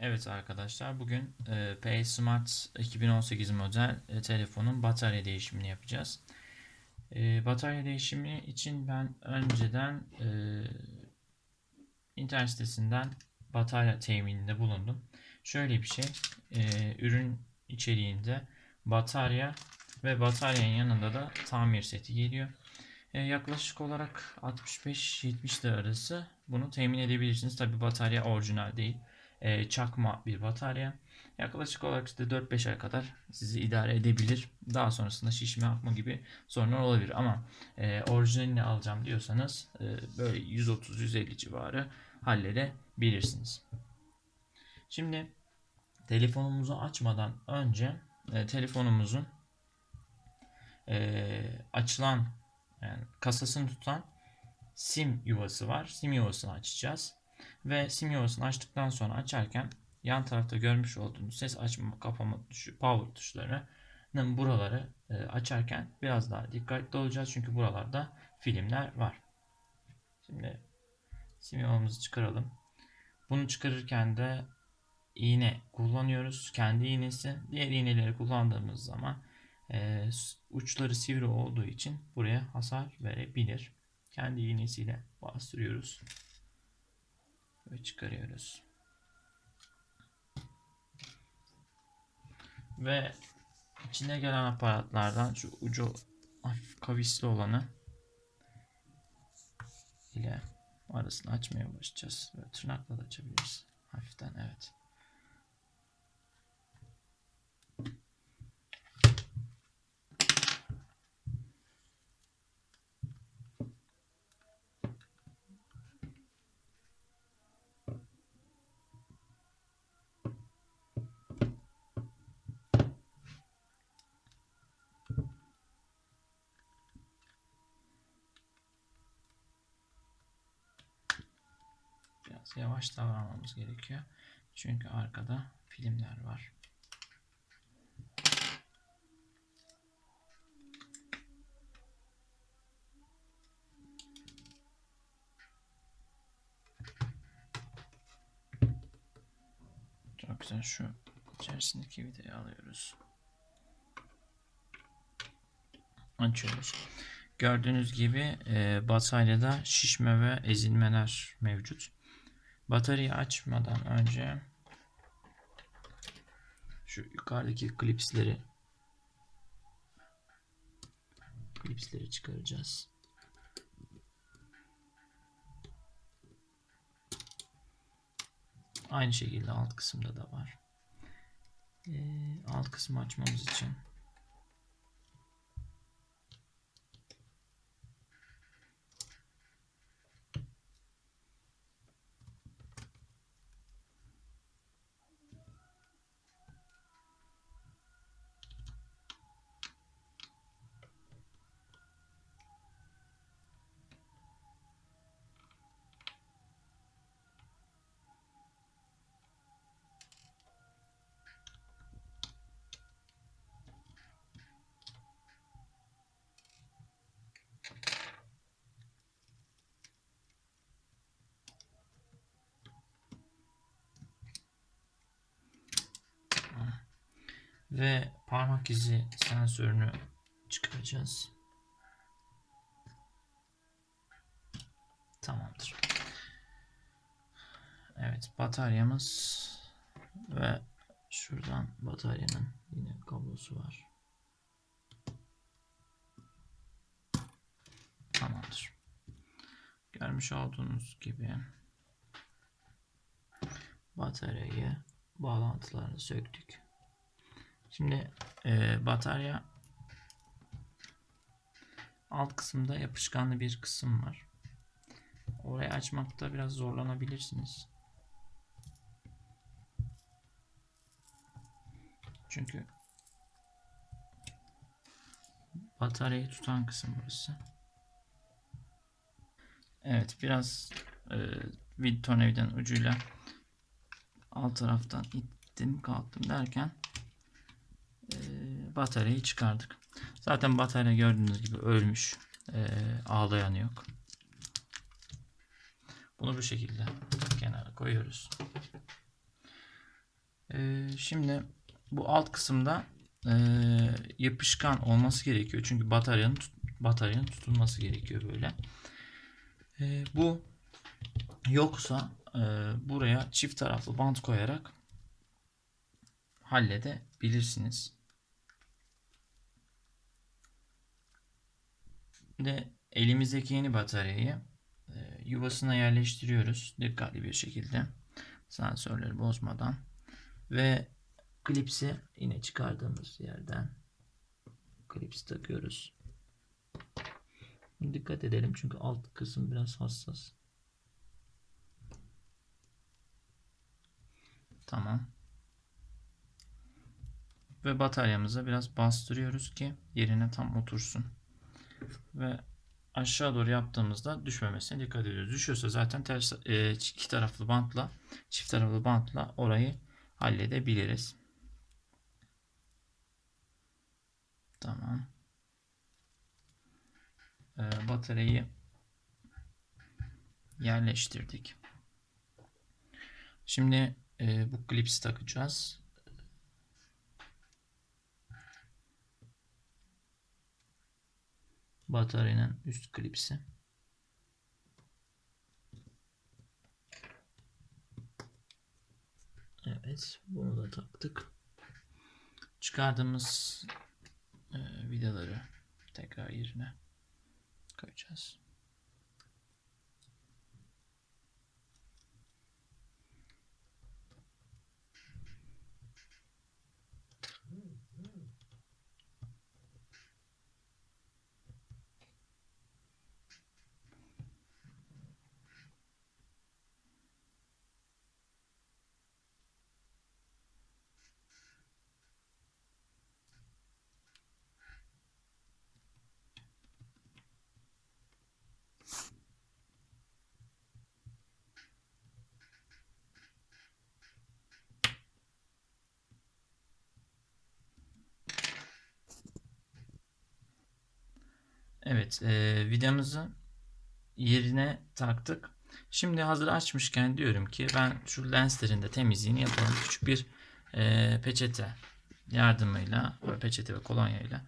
Evet arkadaşlar bugün e, P Smart 2018 model e, telefonun batarya değişimini yapacağız. E, batarya değişimi için ben önceden e, internet sitesinden batarya temininde bulundum. Şöyle bir şey, e, ürün içeriğinde batarya ve bataryanın yanında da tamir seti geliyor. E, yaklaşık olarak 65-70 lira arası bunu temin edebilirsiniz. Tabi batarya orijinal değil e, çakma bir batarya. Yaklaşık olarak işte 4-5 ay kadar sizi idare edebilir. Daha sonrasında şişme akma gibi sorunlar olabilir. Ama e, orijinalini alacağım diyorsanız e, böyle 130-150 civarı halledebilirsiniz. Şimdi telefonumuzu açmadan önce e, telefonumuzun e, açılan yani kasasını tutan sim yuvası var. Sim yuvasını açacağız. Ve sim yuvasını açtıktan sonra açarken yan tarafta görmüş olduğunuz ses açma kapama tuşu power tuşlarının buraları e, açarken biraz daha dikkatli olacağız. Çünkü buralarda filmler var. Şimdi sim yuvamızı çıkaralım. Bunu çıkarırken de iğne kullanıyoruz. Kendi iğnesi. Diğer iğneleri kullandığımız zaman e, uçları sivri olduğu için buraya hasar verebilir. Kendi iğnesiyle bastırıyoruz ve çıkarıyoruz. Ve içine gelen aparatlardan şu ucu kavisli olanı ile arasını açmaya başlayacağız. Böyle tırnakla da açabiliriz. Hafiften evet. Biraz yavaş davranmamız gerekiyor. Çünkü arkada filmler var. Çok güzel şu içerisindeki vidayı alıyoruz. Açıyoruz. Gördüğünüz gibi e, bataryada şişme ve ezilmeler mevcut. Bataryayı açmadan önce şu yukarıdaki klipsleri klipsleri çıkaracağız. Aynı şekilde alt kısımda da var. Ee, alt kısmı açmamız için ve parmak izi sensörünü çıkaracağız. Tamamdır. Evet bataryamız ve şuradan bataryanın yine kablosu var. Tamamdır. Görmüş olduğunuz gibi bataryayı bağlantılarını söktük. Şimdi e, batarya alt kısımda yapışkanlı bir kısım var. Orayı açmakta biraz zorlanabilirsiniz. Çünkü bataryayı tutan kısım burası. Evet biraz e, vid tornavidanın ucuyla alt taraftan ittim kalktım derken bataryayı çıkardık. Zaten batarya gördüğünüz gibi ölmüş. E, ağlayan yok. Bunu bu şekilde kenara koyuyoruz. Ee, şimdi bu alt kısımda e, yapışkan olması gerekiyor. Çünkü bataryanın tut- bataryanın tutulması gerekiyor böyle. Ee, bu yoksa e, buraya çift taraflı bant koyarak halledebilirsiniz. De elimizdeki yeni bataryayı e, yuvasına yerleştiriyoruz dikkatli bir şekilde sensörleri bozmadan ve klipsi yine çıkardığımız yerden klipsi takıyoruz. Dikkat edelim çünkü alt kısım biraz hassas. Tamam. Ve bataryamıza biraz bastırıyoruz ki yerine tam otursun ve aşağı doğru yaptığımızda düşmemesine dikkat ediyoruz. Düşüyorsa zaten ters e, iki taraflı bantla çift taraflı bantla orayı halledebiliriz. Tamam. E, bataryayı yerleştirdik. Şimdi e, bu klipsi takacağız. Bataryanın üst klipsi. Evet, bunu da taktık. Çıkardığımız e, vidaları tekrar yerine koyacağız. Evet, e, vidamızı yerine taktık. Şimdi hazır açmışken diyorum ki ben şu lenslerin de temizliğini yapalım. Küçük bir e, peçete yardımıyla, peçete ve kolonyayla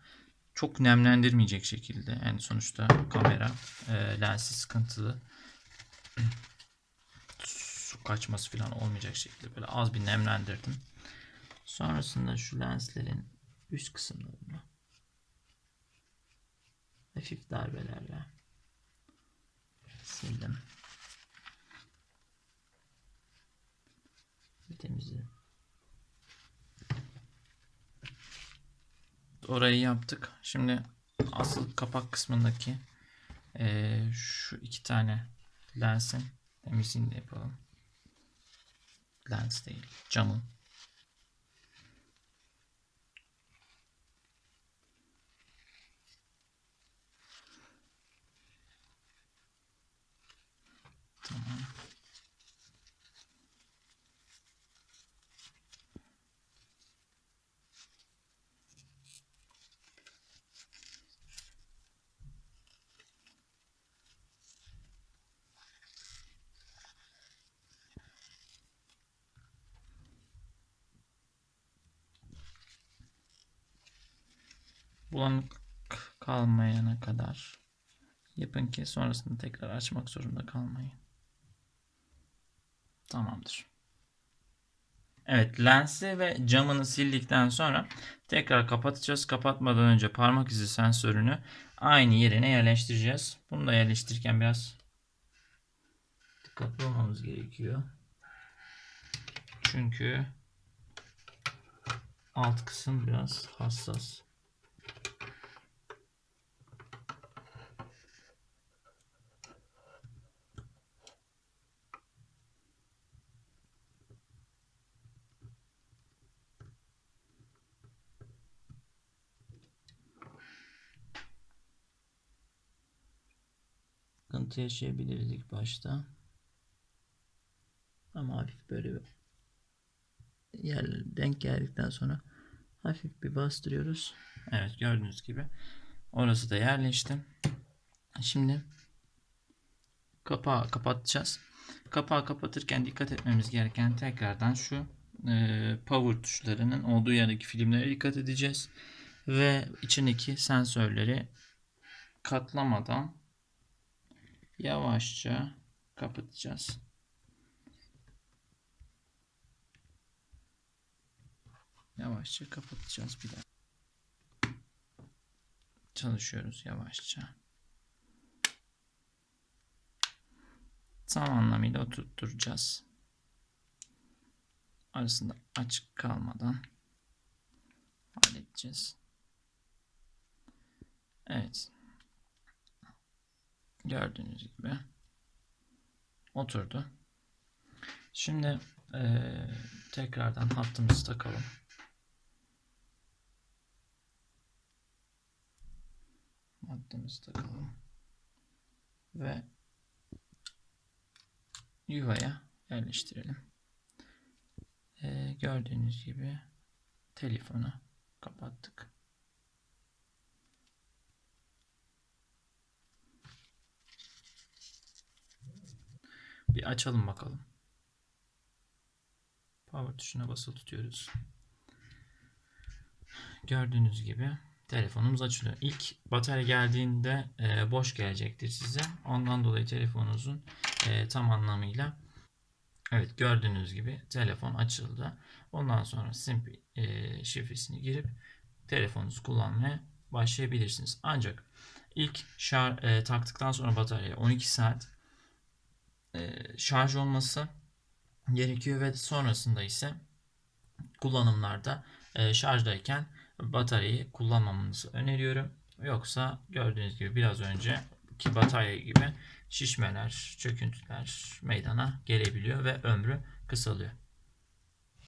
çok nemlendirmeyecek şekilde yani sonuçta kamera e, lensi sıkıntılı su kaçması falan olmayacak şekilde böyle az bir nemlendirdim. Sonrasında şu lenslerin üst kısımlarını hafif darbelerle sildim. Temizledim. Orayı yaptık. Şimdi asıl kapak kısmındaki eee, şu iki tane lensin temizliğini de yapalım. Lens değil, camın. Tamam. bulanık kalmayana kadar yapın ki sonrasında tekrar açmak zorunda kalmayın. Tamamdır. Evet lensi ve camını sildikten sonra tekrar kapatacağız. Kapatmadan önce parmak izi sensörünü aynı yerine yerleştireceğiz. Bunu da yerleştirirken biraz dikkatli olmamız gerekiyor. Çünkü alt kısım biraz hassas. Sıkıntı yaşayabiliriz ilk başta. Ama hafif böyle bir yer denk geldikten sonra hafif bir bastırıyoruz. Evet gördüğünüz gibi orası da yerleşti. Şimdi kapağı kapatacağız. Kapağı kapatırken dikkat etmemiz gereken tekrardan şu e, power tuşlarının olduğu yerdeki filmlere dikkat edeceğiz. Ve içindeki sensörleri katlamadan yavaşça kapatacağız. Yavaşça kapatacağız bir daha. Çalışıyoruz yavaşça. Tam anlamıyla oturtturacağız. Arasında açık kalmadan halledeceğiz. Evet. Gördüğünüz gibi oturdu. Şimdi eee, tekrardan hattımızı takalım. Hattımızı takalım. Ve yuvaya yerleştirelim. Eee, gördüğünüz gibi telefonu kapattık. Bir açalım bakalım. Power tuşuna basılı tutuyoruz. Gördüğünüz gibi telefonumuz açılıyor. İlk batarya geldiğinde e, boş gelecektir size. Ondan dolayı telefonunuzun e, tam anlamıyla evet gördüğünüz gibi telefon açıldı. Ondan sonra sim e, şifresini girip telefonunuzu kullanmaya başlayabilirsiniz. Ancak ilk şar, e, taktıktan sonra bataryaya 12 saat e, şarj olması gerekiyor ve sonrasında ise kullanımlarda e, şarjdayken bataryayı kullanmamanızı öneriyorum. Yoksa gördüğünüz gibi biraz önceki batarya gibi şişmeler, çöküntüler meydana gelebiliyor ve ömrü kısalıyor.